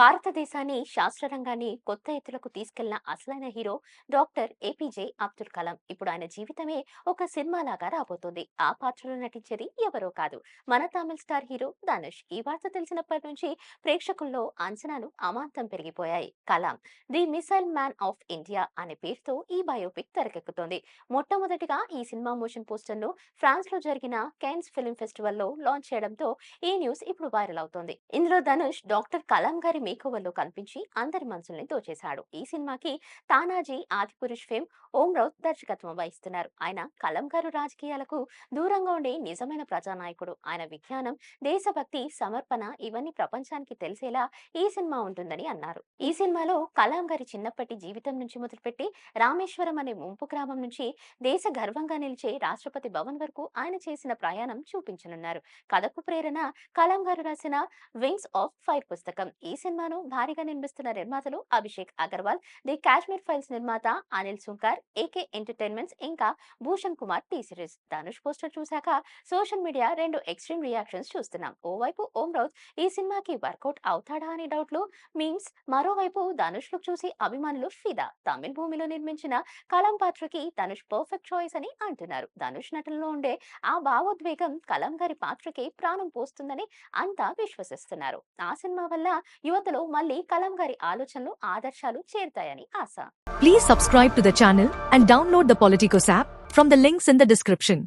భారతదేశాన్ని శాస్త్ర రంగాన్ని కొత్త ఎత్తులకు తీసుకెళ్ళిన అసలైన hero doctor A P J Abdul Kalam. ఇప్పుడు ఆయన జీవితమే ఒక సినిమా లాగా రాబోతోంది. ఆ పాత్రలో నటించేది ఎవరో కాదు. మన తమిళ స్టార్ హీరో ధనుష్. ఈ వార్త తెలిసినప్పటి నుంచి ప్రేక్షకుల్లో అంచనాలు అమాంతం పెరిగిపోయాయి. Kalam the missile man of India అనే పేరుతో ఈ బయోపిక్ తెరకెక్కుతోంది. మొట్టమొదటిగా ఈ సినిమా మోషన్ పోస్టర్ను ఫ్రాన్స్లో జరిగిన కెన్స్ ఫిల్మ్ ఫెస్టివల్లో లాంచ్ చేయడంతో ఈ న్యూస్ ఇప్పుడు వైరల్ అవుతోంది. ఇందులో ధనుష్ డాక్టర్ కలాం గారి మేకోవర్లో కనిపించి అందరి మనసుల్ని దోచేశాడు. ఈ సినిమాకి తానాజీ ఆదిపురుష్ ఫేమ్ ఓం రౌత్ దర్శకత్వం వహిస్తున్నారు. ఆయన కలాం గారు రాజకీయాలకు దూరంగా ఉండే నిజమైన ప్రజానాయకుడు. ఆయన విజ్ఞానం దేశభక్తి సమర్పణ ఇవన్నీ ప్రపంచానికి తెలిసేలా ఈ సినిమా ఉంటుందని అన్నారు. ఈ సినిమాలో కలాం గారి చిన్నప్పటి జీవితం నుంచి మొదలుపెట్టి రామేశ్వరం అనే ముంపు గ్రామం నుంచి దేశ గర్వంగా నిలిచే రాష్ట్రపతి భవన్ వరకు ఆయన చేసిన ప్రయాణం చూపించనున్నారు. కథకు ప్రేరణ కలాం గారు రాసిన వింగ్స్ ఆఫ్ ఫైర్ పుస్తకం. ఈ సినిమా సినిమాను భారీగా నిర్మిస్తున్న నిర్మాతలు అభిషేక్ అగర్వాల్ ది కాశ్మీర్ ఫైల్స్ నిర్మాత Anil Sunkar A K entertainments ఇంకా Bhushan Kumar T series. Dhanush poster చూశాక సోషల్ మీడియా రెండు ఎక్స్ట్రీమ్ రియాక్షన్స్ చూస్తున్నాం. ఓవైపు ఓం రౌత్ ఈ సినిమాకి వర్కౌట్ అవుతాడా అనే డౌట్లు మీమ్స్ మరోవైపు ధనుష్ లుక్ చూసి అభిమానులు ఫిదా. తమిళ భూమిలో నిర్మించిన కలాం పాత్రకి ధనుష్ పర్ఫెక్ట్ చాయిస్ అని అంటున్నారు. ధనుష్ నటనలో ఉండే ఆ భావోద్వేగం కలాం గారి పాత్రకి ప్రాణం పోస్తుందని అంతా విశ్వసిస్తున్నారు. ఆ సినిమా వల్ల ఇంతలో మళ్ళీ కలం గారి ఆలోచనలు ఆదర్శాలు చేరుతాయని ఆశ. Please subscribe to the and download the app from the links in the description